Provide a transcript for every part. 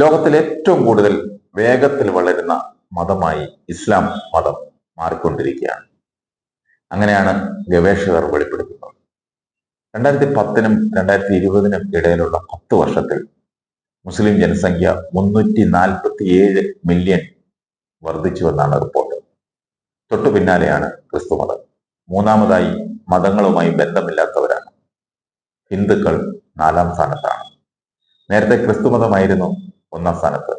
ലോകത്തിൽ ഏറ്റവും കൂടുതൽ വേഗത്തിൽ വളരുന്ന മതമായി ഇസ്ലാം മതം മാറിക്കൊണ്ടിരിക്കുകയാണ്. അങ്ങനെയാണ് ഗവേഷകർ വെളിപ്പെടുത്തുന്നത്. രണ്ടായിരത്തി പത്തിനും രണ്ടായിരത്തി ഇരുപതിനും ഇടയിലുള്ള പത്ത് വർഷത്തിൽ മുസ്ലിം ജനസംഖ്യ മുന്നൂറ്റി നാൽപ്പത്തി ഏഴ് മില്യൺ വർദ്ധിച്ചുവെന്നാണ് റിപ്പോർട്ട്. തൊട്ടു പിന്നാലെയാണ് ക്രിസ്തു മതം. മൂന്നാമതായി മതങ്ങളുമായി ബന്ധമില്ലാത്തവരാണ്. ഹിന്ദുക്കൾ നാലാം സ്ഥാനത്താണ്. നേരത്തെ ക്രിസ്തുമതമായിരുന്നു ഒന്നാം സ്ഥാനത്ത്.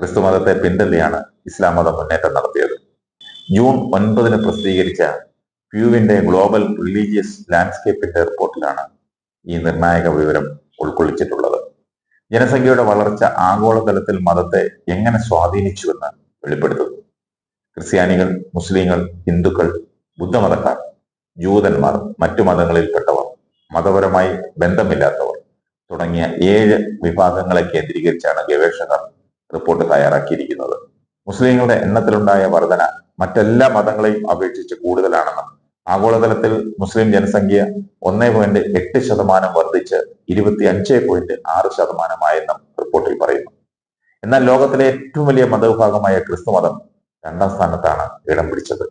ക്രിസ്തു മതത്തെ പിന്തള്ളിയാണ് ഇസ്ലാം മതം മുന്നേറ്റം നടത്തിയത്. ജൂൺ ഒൻപതിന് പ്രസിദ്ധീകരിച്ച പ്യൂവിന്റെ ഗ്ലോബൽ റിലീജിയസ് ലാൻഡ്സ്കേപ്പിന്റെ റിപ്പോർട്ടിലാണ് ഈ നിർണായക വിവരം ഉൾക്കൊള്ളിച്ചിട്ടുള്ളത്. ജനസംഖ്യയുടെ വളർച്ച ആഗോളതലത്തിൽ മതത്തെ എങ്ങനെ സ്വാധീനിച്ചുവെന്ന് വെളിപ്പെടുത്തുന്നു. ക്രിസ്ത്യാനികൾ മുസ്ലിങ്ങൾ ഹിന്ദുക്കൾ ബുദ്ധമതക്കാർ ജൂതന്മാർ മറ്റു മതങ്ങളിൽപ്പെട്ടവർ മതപരമായി ബന്ധമില്ലാത്തവർ തുടങ്ങിയ ഏഴ് വിഭാഗങ്ങളെ കേന്ദ്രീകരിച്ചാണ് ഗവേഷകർ റിപ്പോർട്ട് തയ്യാറാക്കിയിരിക്കുന്നത്. മുസ്ലിങ്ങളുടെ എണ്ണത്തിലുണ്ടായ വർധന മറ്റെല്ലാ മതങ്ങളെയും അപേക്ഷിച്ച് കൂടുതലാണെന്നും ആഗോളതലത്തിൽ മുസ്ലിം ജനസംഖ്യ ഒന്നേ പോയിന്റ് എട്ട് ശതമാനം വർദ്ധിച്ച് ഇരുപത്തി അഞ്ച് പോയിന്റ് ആറ് ശതമാനമായെന്നും റിപ്പോർട്ടിൽ പറയുന്നു. എന്നാൽ ലോകത്തിലെ ഏറ്റവും വലിയ മതവിഭാഗമായ ക്രിസ്തു മതം രണ്ടാം സ്ഥാനത്താണ് ഇടം പിടിച്ചത്.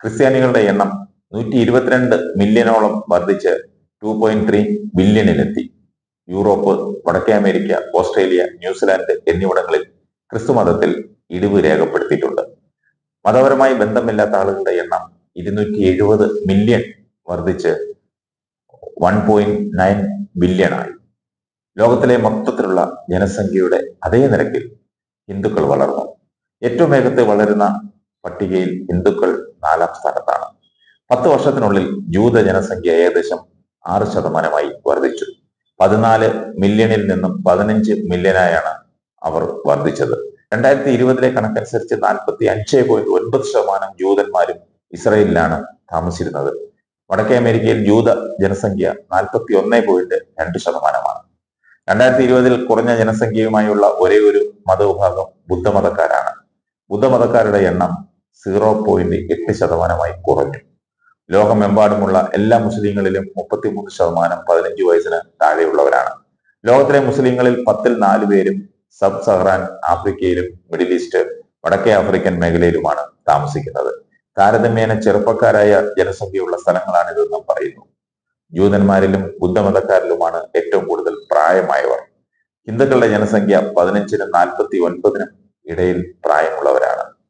ക്രിസ്ത്യാനികളുടെ എണ്ണം നൂറ്റി ഇരുപത്തിരണ്ട് മില്യണോളം വർദ്ധിച്ച് ടു പോയിന്റ് ത്രീ ബില്യണിലെത്തി. യൂറോപ്പ് വടക്കേ അമേരിക്ക ഓസ്ട്രേലിയ ന്യൂസിലാൻഡ് എന്നിവിടങ്ങളിൽ ക്രിസ്തുമതത്തിൽ ഇടിവ് രേഖപ്പെടുത്തിയിട്ടുണ്ട്. മതപരമായി ബന്ധമില്ലാത്ത ആളുകളുടെ എണ്ണം ഇരുന്നൂറ്റി എഴുപത് മില്യൺ വർദ്ധിച്ച് വൺ പോയിന്റ് നയൻ ബില്യൺ ആയി. ലോകത്തിലെ മൊത്തത്തിലുള്ള ജനസംഖ്യയുടെ അതേ നിരക്കിൽ ഹിന്ദുക്കൾ വളർന്നു. ഏറ്റവും വേഗത്തിൽ വളരുന്ന പട്ടികയിൽ ഹിന്ദുക്കൾ നാലാം സ്ഥാനത്താണ്. പത്ത് വർഷത്തിനുള്ളിൽ ജൂത ജനസംഖ്യ ഏകദേശം ആറ് ശതമാനമായി വർദ്ധിച്ചു. പതിനാല് മില്യണിൽ നിന്നും പതിനഞ്ച് മില്യനായാണ് അവർ വർദ്ധിച്ചത്. രണ്ടായിരത്തി ഇരുപതിലെ കണക്കനുസരിച്ച് നാൽപ്പത്തി അഞ്ച് പോയിന്റ് ഒൻപത് ശതമാനം ജൂതന്മാരും ഇസ്രയേലിലാണ് താമസിച്ചിരുന്നത്. വടക്കേ അമേരിക്കയിൽ ജൂത ജനസംഖ്യ നാൽപ്പത്തി ഒന്ന് പോയിന്റ് രണ്ട് ശതമാനമാണ്. രണ്ടായിരത്തി ഇരുപതിൽ കുറഞ്ഞ ജനസംഖ്യയുമായുള്ള ഒരേ ഒരു മതവിഭാഗം ബുദ്ധമതക്കാരാണ്. ബുദ്ധമതക്കാരുടെ എണ്ണം സീറോ പോയിന്റ് എട്ട് ശതമാനമായി കുറഞ്ഞു. ലോകമെമ്പാടുമുള്ള എല്ലാ മുസ്ലിങ്ങളിലും മുപ്പത്തിമൂന്ന് ശതമാനം പതിനഞ്ച് വയസ്സിന് താഴെയുള്ളവരാണ്. ലോകത്തിലെ മുസ്ലിങ്ങളിൽ പത്തിൽ നാല് പേരും സബ് സഹറാൻ ആഫ്രിക്കയിലും മിഡിൽ ഈസ്റ്റ് വടക്കേ ആഫ്രിക്കൻ മേഖലയിലുമാണ് താമസിക്കുന്നത്. താരതമ്യേന ചെറുപ്പക്കാരായ ജനസംഖ്യയുള്ള സ്ഥലങ്ങളാണിതെന്നും പറയുന്നു. ജൂതന്മാരിലും ബുദ്ധമതക്കാരിലുമാണ് ഏറ്റവും കൂടുതൽ പ്രായമായവർ. ഹിന്ദുക്കളുടെ ജനസംഖ്യ പതിനഞ്ചിനും നാൽപ്പത്തി ഒൻപതിനും ഇടയിൽ പ്രായമുള്ളവരാണ്.